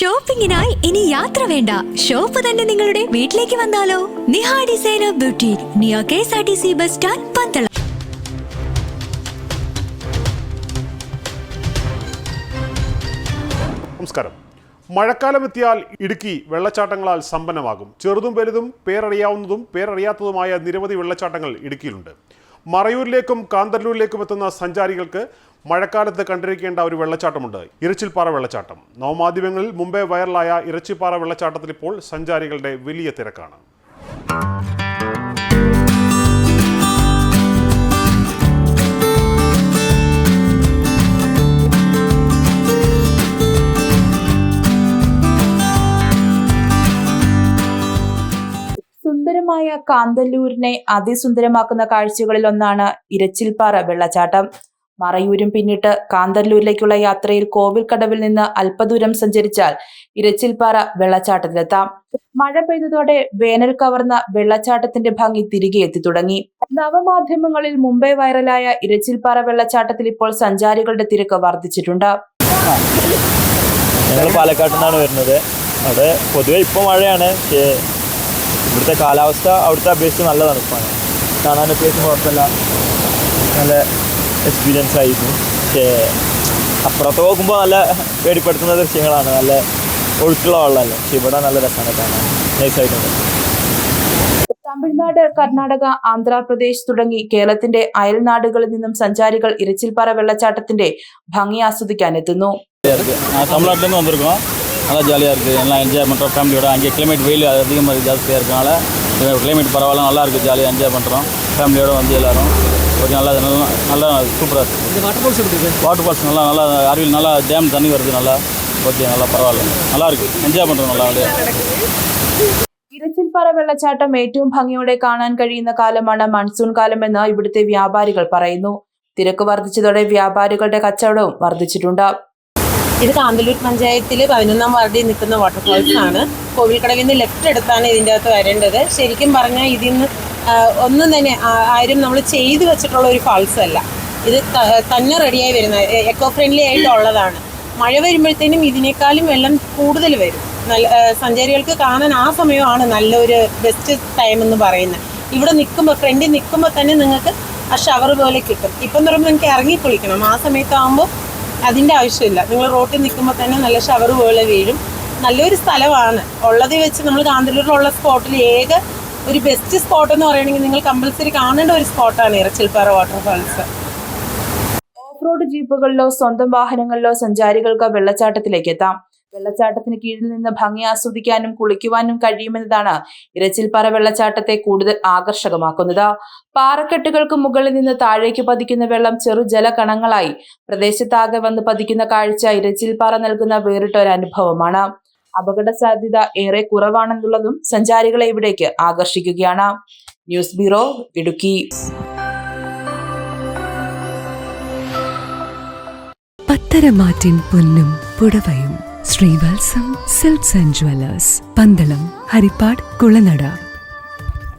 ഷോപ്പിംഗിനായി ഇനി യാത്ര വേണ്ട. ഷോപ്പ് തന്നെ നിങ്ങളുടെ വീട്ടിലേക്ക് വന്നാലോ? Niha designer beauty neo K S R T C bus stand Pandalam. നമസ്കാരം. മഴക്കാലമെത്തിയാൽ ഇടുക്കി വെള്ളച്ചാട്ടങ്ങളാൽ സമ്പന്നമാകും. ചെറുതും വലുതും പേരറിയാവുന്നതും പേരറിയാത്തതുമായ നിരവധി വെള്ളച്ചാട്ടങ്ങൾ ഇടുക്കിയിലുണ്ട്. മറയൂരിലേക്കും കാന്തല്ലൂരിലേക്കും എത്തുന്ന സഞ്ചാരികൾക്ക് മഴക്കാലത്ത് കണ്ടിരിക്കേണ്ട ഒരു വെള്ളച്ചാട്ടമുണ്ട്. ഇരച്ചിൽപ്പാറ വെള്ളച്ചാട്ടം. നവമാധ്യമങ്ങളിൽ മുമ്പേ വൈറലായ ഇറച്ചിപ്പാറ വെള്ളച്ചാട്ടത്തിൽ ഇപ്പോൾ സഞ്ചാരികളുടെ വലിയ തിരക്കാണ്. സുന്ദരമായ കാന്തല്ലൂരിനെ അതിസുന്ദരമാക്കുന്ന കാഴ്ചകളിൽ ഒന്നാണ് ഇരച്ചിൽപ്പാറ വെള്ളച്ചാട്ടം. മറയൂരും പിന്നിട്ട് കാന്തല്ലൂരിലേക്കുള്ള യാത്രയിൽ കോവിൽക്കടവിൽ നിന്ന് അല്പദൂരം സഞ്ചരിച്ചാൽ ഇരച്ചിൽപ്പാറ വെള്ളച്ചാട്ടത്തിലെത്താം. മഴ പെയ്തതോടെ വേനൽ കവർന്ന വെള്ളച്ചാട്ടത്തിന്റെ ഭംഗി തിരികെ എത്തി തുടങ്ങി. നവമാധ്യമങ്ങളിൽ മുംബൈ വൈറലായ ഇരച്ചിൽപ്പാറ വെള്ളച്ചാട്ടത്തിൽ ഇപ്പോൾ സഞ്ചാരികളുടെ തിരക്ക് വർദ്ധിച്ചിട്ടുണ്ട്. ഞങ്ങൾ പാലക്കാട്ടിൽ നിന്നാണ് വരുന്നത്. അവിടെ പൊതുവെ ഇപ്പോൾ മഴയാണ്. പക്ഷേ ഇവിടുത്തെ കാലാവസ്ഥ അവിടുത്തെ അപേക്ഷിച്ച് നല്ല തണുപ്പാണ് കാണാൻ അത്യാവശ്യം കുഴപ്പമില്ല. നല്ല എക്സ്പീരിയൻസ് ആയിരുന്നു പക്ഷേ അപ്പുറത്ത് നോക്കുമ്പോൾ നല്ല പേടിപ്പെടുത്തുന്ന ദൃശ്യങ്ങളാണ് നല്ല ഒഴുക്കുള്ള വെള്ളമല്ലേ പക്ഷെ ഇവിടെ നല്ല രസമാണ് കാണാൻ നൈസായിട്ടുണ്ട് തമിഴ്നാട് കർണാടക ആന്ധ്രാപ്രദേശ് തുടങ്ങി കേരളത്തിന്റെ അയൽനാടുകളിൽ നിന്നും സഞ്ചാരികൾ ഇരച്ചിൽപ്പാറ വെള്ളച്ചാട്ടത്തിന്റെ ഭംഗി ആസ്വദിക്കാൻ എത്തുന്നു நான் தமிழ்நாட்டிலேருந்து வந்திருக்கோம் நல்லா ஜாலியாக இருக்குது எல்லாம் என்ஜாய் பண்ணுறோம் ஃபேமிலியோட அங்கே கிளைமேட் வெயில் அதிகமாக ஜாஸ்தியாக இருக்கனால கிளைமேட் பரவாயில்ல நல்லா இருக்குது ஜாலியாக என்ஜாய் பண்ணுறோம் ஃபேமிலியோட வந்து எல்லாரும் ஓகே நல்லா நல்லா நல்லா சூப்பராக இருக்குது இந்த வாட்டர் ஃபால்ஸ் எப்படி இருக்கு வாட்டர் ஃபால்ஸ் நல்லா நல்லா அருவியில் நல்லா டேம் தண்ணி வருது நல்லா ஓகே நல்லா பரவாயில்ல நல்லா இருக்குது என்ஜாய் பண்ணுறோம் நல்லா அப்படியே ഇരച്ചിൽപ്പാറ വെള്ളച്ചാട്ടം ഏറ്റവും ഭംഗിയോടെ കാണാൻ കഴിയുന്ന കാലമാണ് മൺസൂൺ കാലമെന്ന് ഇവിടുത്തെ വ്യാപാരികൾ പറയുന്നു തിരക്ക് വർദ്ധിച്ചതോടെ വ്യാപാരികളുടെ കച്ചവടവും വർദ്ധിച്ചിട്ടുണ്ട് ഇത് കാന്തല്ലൂർ പഞ്ചായത്തിൽ പതിനൊന്നാം വാർഡിൽ നിൽക്കുന്ന വാട്ടർഫാൾസ് ആണ് കോവിൽക്കടവിൽ നിന്ന് ലെഫ്റ്റ് എടുത്താണ് ഇതിൻ്റെ അകത്ത് വരേണ്ടത് ശരിക്കും പറഞ്ഞാൽ ഇതിൽ നിന്ന് ആ, ഒന്നും തന്നെ ആരും നമ്മൾ ചെയ്തു വെച്ചിട്ടുള്ള ഒരു ഫാൾസ് അല്ല. ഇത് തന്നെ റെഡിയായി വരുന്ന എക്കോ ഫ്രണ്ട്ലി ആയിട്ടുള്ളതാണ് മഴ വരുമ്പോഴത്തേനും ഇതിനേക്കാളും വെള്ളം കൂടുതൽ വരും. നല്ല സഞ്ചാരികൾക്ക് കാണാൻ ആ സമയമാണ് നല്ലൊരു ബെസ്റ്റ് ടൈം എന്ന് പറയുന്നത്. ഇവിടെ നിൽക്കുമ്പോൾ ഫ്രണ്ടിൽ നിൽക്കുമ്പോൾ തന്നെ നിങ്ങൾക്ക് ആ ഷവർ പോലെ കിട്ടും. ഇപ്പം എന്ന് പറയുമ്പോൾ നിങ്ങൾക്ക് ഇറങ്ങി കുളിക്കണം. ആ സമയത്താകുമ്പോൾ അതിന്റെ ആവശ്യമില്ല. നിങ്ങൾ റോട്ടിൽ നിൽക്കുമ്പോൾ തന്നെ നല്ല ഷവർ പോലെ വീഴും. നല്ലൊരു സ്ഥലമാണ്. ഉള്ളത് വെച്ച് നമ്മൾ കാന്തല്ലൂരിലുള്ള സ്പോട്ടിൽ ഏക ഒരു ബെസ്റ്റ് സ്പോട്ട് എന്ന് പറയുകയാണെങ്കിൽ നിങ്ങൾ കമ്പൽസറി കാണേണ്ട ഒരു സ്പോട്ടാണ് ഇറച്ചിൽപ്പാറ വാട്ടർഫാൾസ് ഓഫ് റോഡ് ജീപ്പുകളിലോ സ്വന്തം വാഹനങ്ങളിലോ സഞ്ചാരികൾക്ക് വെള്ളച്ചാട്ടത്തിലേക്ക് എത്താം. വെള്ളച്ചാട്ടത്തിന് കീഴിൽ നിന്ന് ഭംഗി ആസ്വദിക്കാനും കുളിക്കുവാനും കഴിയുമെന്നതാണ് ഇരച്ചിൽപ്പാറ വെള്ളച്ചാട്ടത്തെ കൂടുതൽ ആകർഷകമാക്കുന്നത്. പാറക്കെട്ടുകൾക്ക് മുകളിൽ നിന്ന് താഴേക്ക് പതിക്കുന്ന വെള്ളം ചെറു ജലകണങ്ങളായി പ്രദേശത്താകെ വന്ന് പതിക്കുന്ന കാഴ്ച ഇരച്ചിൽപ്പാറ നൽകുന്ന വേറിട്ടൊരു അനുഭവമാണ് അപകട സാധ്യത ഏറെ കുറവാണെന്നുള്ളതും സഞ്ചാരികളെ ഇവിടേക്ക് ആകർഷിക്കുകയാണ്. News bureau Idukki. പത്തരമാറ്റിൻ പൊന്നും പുടവയും Srivalsam silks and jewellers Pandalam Haripad Kulanada.